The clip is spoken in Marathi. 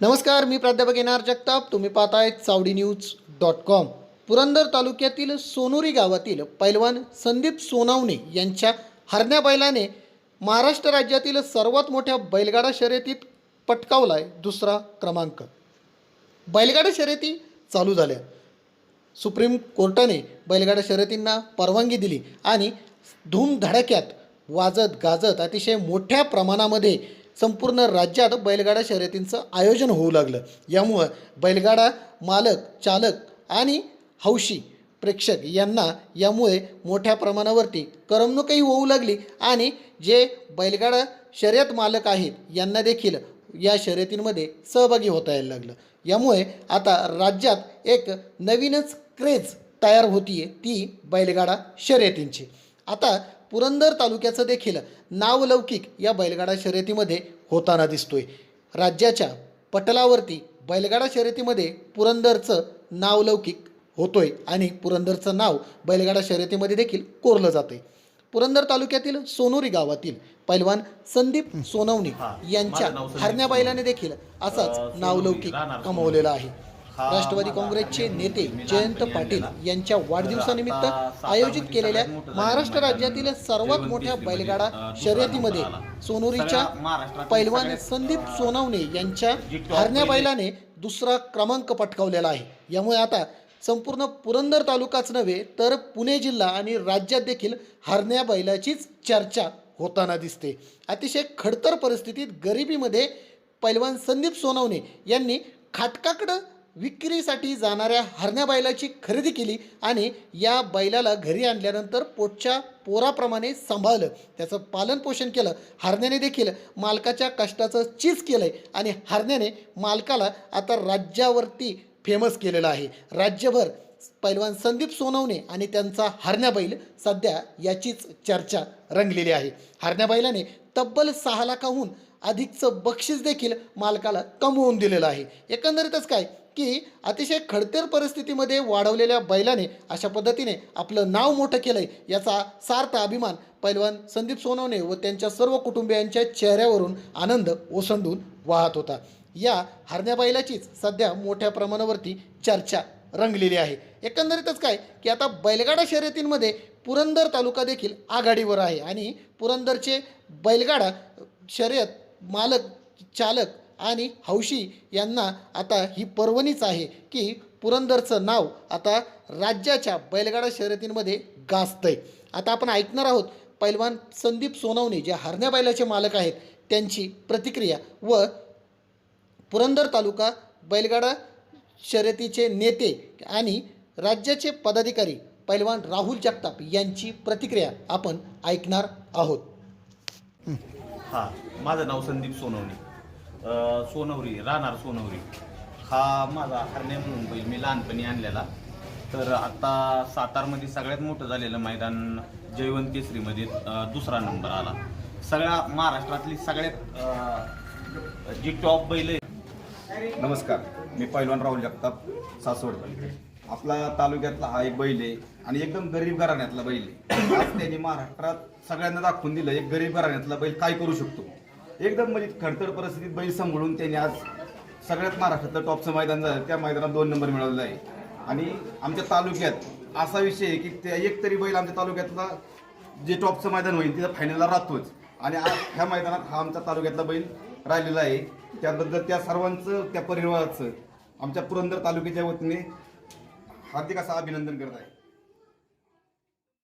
नमस्कार मी प्राध्यापक एन आर जगताप. तुम्ही पाहताय Chavadi news dot com. Purandar तालुक्यातील सोनुरी गावातील पैलवान संदीप सोनावणे यांच्या हरण्या बैलाने महाराष्ट्र राज्यातील सर्वात मोठ्या बैलगाडा शर्यतीत पटकावलाय दुसरा क्रमांक. बैलगाडा शर्यती चालू झाल्या. सुप्रीम कोर्टाने बैलगाडा शर्यतींना परवानगी दिली आणि धूमधडाक्यात वाजत गाजत अतिशय मोठ्या प्रमाणामध्ये संपूर्ण राज्यात बैलगाडा शर्यतींचं आयोजन होऊ लागलं. यामुळं बैलगाडा मालक चालक आणि हौशी प्रेक्षक यांना यामुळे मोठ्या प्रमाणावरती करमणूकही होऊ लागली आणि जे बैलगाडा शर्यत मालक आहेत यांना देखील या शर्यतींमध्ये सहभागी होता यायला लागलं. यामुळे आता राज्यात एक नवीनच क्रेज तयार होतीये ती बैलगाडा शर्यतींची. आता पुरंदर तालुक्याचं देखील नावलौकिक या बैलगाडा शर्यतीमध्ये होताना दिसतोय. राज्याच्या पटलावरती बैलगाडा शर्यतीमध्ये पुरंदरचं नावलौकिक होतोय आणि पुरंदरचं नाव बैलगाडा शर्यतीमध्ये देखील कोरलं जाते पुरंदर तालुक्यातील सोनोरी गावातील पैलवान संदीप सोनवणे यांच्या हरण्या बैलाने देखील असाच नावलौकिक कमवलेला आहे. राष्ट्रवादी काँग्रेसचे नेते जयंत पाटील यांच्या वाढदिवसानिमित्त आयोजित केलेल्या महाराष्ट्र राज्यातील सर्वात मोठ्या बैलगाडा शर्यतीमध्ये सोनुरीच्या पैलवान संदीप सोनवणे यांच्या हरण्या बैलाने दुसरा क्रमांक पटकावलेला आहे. यामुळे आता संपूर्ण पुरंदर तालुकाच नव्हे तर पुणे जिल्हा आणि राज्यात देखील हरण्या बैलाचीच चर्चा होताना दिसते. अतिशय खडतर परिस्थितीत गरिबीमध्ये पैलवान संदीप सोनवणे यांनी खाटकाकडं विक्रीसाठी जाणाऱ्या हरण्या बैलाची खरेदी केली आणि या बैलाला घरी आणल्यानंतर पोटच्या पोराप्रमाणे सांभाळलं. त्याचं पालनपोषण केलं. हरण्याने देखील मालकाच्या कष्टाचं चीज केलं आहे आणि हरण्याने मालकाला आता राज्यावरती फेमस केलेलं आहे. राज्यभर पैलवान संदीप सोनवणे आणि त्यांचा हरण्या बैल सध्या याचीच चर्चा रंगलेली आहे. हरण्या बैलाने तब्बल सहा लाखाहून अधिकचं बक्षीस देखील मालकाला कमवून दिलेलं आहे. एकंदरीतच काय? की अतिशय खडतर परिस्थितीमध्ये वाढवलेल्या बैलाने अशा पद्धतीने आपलं नाव मोठं केलं आहे याचा सार्थ अभिमान पैलवान संदीप सोनवणे व त्यांच्या सर्व कुटुंबियांच्या चेहऱ्यावरून आनंद ओसंडून वाहत होता. या हरण्या बैलाचीच सध्या मोठ्या प्रमाणावरती चर्चा रंगलेली आहे. एकंदरीतच काय की आता बैलगाडा शर्यतींमध्ये पुरंदर तालुका देखील आघाडीवर आहे आणि पुरंदरचे बैलगाडा शर्यत मालक चालक आणि हौशी यांना आता ही पर्वणीच आहे की पुरंदरचं नाव आता राज्याच्या बैलगाडा शर्यतींमध्ये गाजतंय. आता आपण ऐकणार आहोत पैलवान संदीप सोनवणे जे हरण्या बैलाचे मालक आहेत त्यांची प्रतिक्रिया व पुरंदर तालुका बैलगाडा शर्यतीचे नेते आणि राज्याचे पदाधिकारी पैलवान राहुल जगताप यांची प्रतिक्रिया आपण ऐकणार आहोत. हां माझं नाव संदीप सोनवणे. सोनवरी राहणार सोनवरी. हा माझा हरण्या म्हणून बैल मी लहानपणी आणलेला. तर आता सातारमध्ये सगळ्यात मोठं झालेलं मैदान जयवंत केसरीमध्ये दुसरा नंबर आला. सगळ्या महाराष्ट्रातली सगळ्यात जी टॉप बैल आहे नमस्कार मी पैलवान राहुल जगताप सासवड आपला तालुक्यातला हा एक बैल आहे आणि एकदम गरीब घराण्यातला बैल आहे. आज त्यांनी महाराष्ट्रात सगळ्यांना दाखवून दिलं एक गरीब घराण्यातला बैल काय करू शकतो? एकदम म्हणजे खडतर परिस्थितीत बैल सांभाळून त्यांनी आज सगळ्यात महाराष्ट्रातलं टॉपचं मैदान झालं. त्या मैदानात दोन नंबर मिळवलेला आहे. आणि आमच्या तालुक्यात असा विषय आहे की त्या एक तरी बैल आमच्या तालुक्यातला जे टॉपचं मैदान होईल तिथं फायनलला राहतोच. आणि आज ह्या मैदानात हा आमच्या तालुक्यातला बैल राहिलेला आहे. त्याबद्दल त्या सर्वांचं त्या परिवाराचं आमच्या पुरंदर तालुक्याच्या वतीने हार्दिक असं अभिनंदन करत आहे.